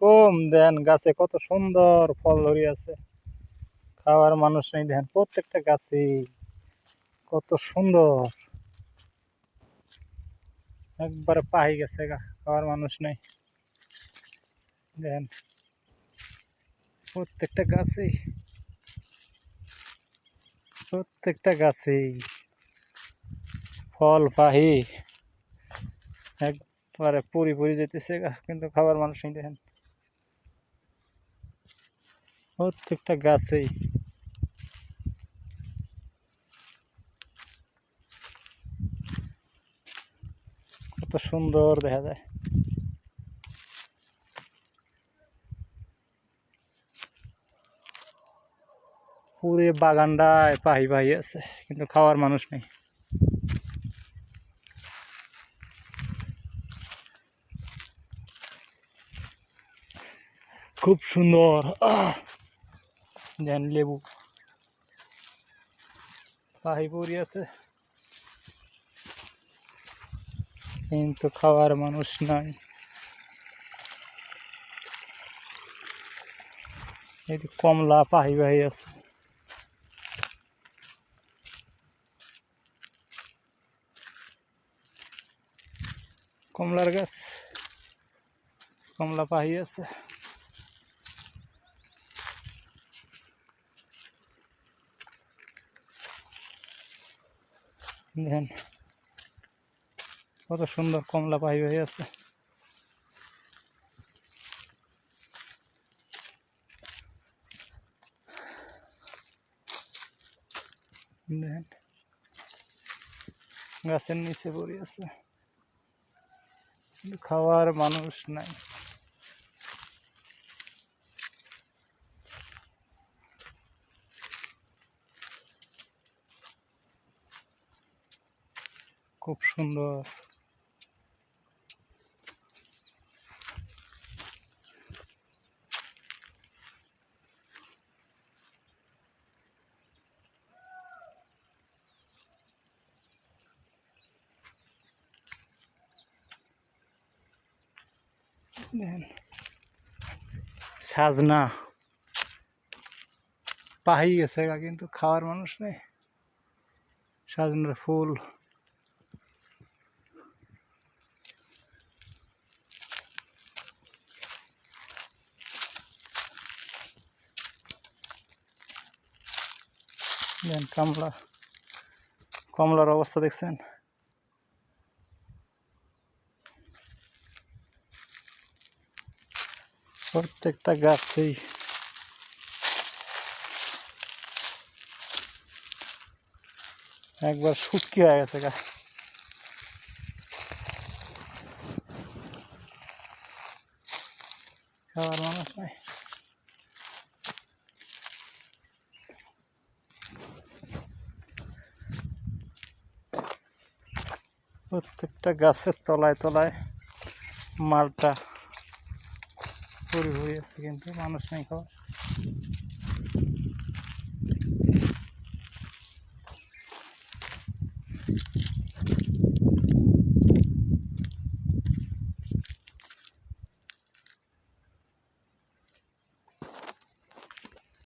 আলাইকুম দেন, গাছে কত সুন্দর ফল ধরে আছে খাওয়ার মানুষ নেই দেন, প্রত্যেকটা গাছে কত সুন্দর। একবারে পাহি গেছে গা, খাওয়ার মানুষ নেই। দেন, প্রত্যেকটা গাছেই প্রত্যেকটা গাছেই ফল পাহি। একবারে পুরি পুরি যেতেছে গা, কিন্তু খাবার মানুষ নেই দেখেন প্রত্যেকটা গাছেই। কত সুন্দর দেখা যায়। পুরে বাগানটায় পাহি পাহি আছে, কিন্তু খাওয়ার মানুষ নেই। খুব সুন্দর, আহ! দেন লেবু। পাহি পরি আছে। কিন্তু খাওয়ার মানুষ নাই। এই কমলা পাহি পাহি আছে। কমলার গাছ। কমলা পাহি আছে। দেখেন, কত সুন্দর কমলা পাই পাহি আছে। দেখেন, গাছের নিচে পড়ে আছে। খাওয়ার মানুষ নাই। খুব সুন্দর। সাজনা। পাহি গেছে কিন্তু খাওয়ার মানুষ নেই। সাজনার ফুল। দেন, কামলা, কমলার অবস্থা দেখছেন? প্রত্যেকটা গাছেই একবার শুটকি হয়ে গেছে গাছ খাওয়ার মানুষ নাই। প্রত্যেকটা গাছের তলায় তলায় মালটা ভরি আছে কিন্তু মানুষ নেই খাওয়ার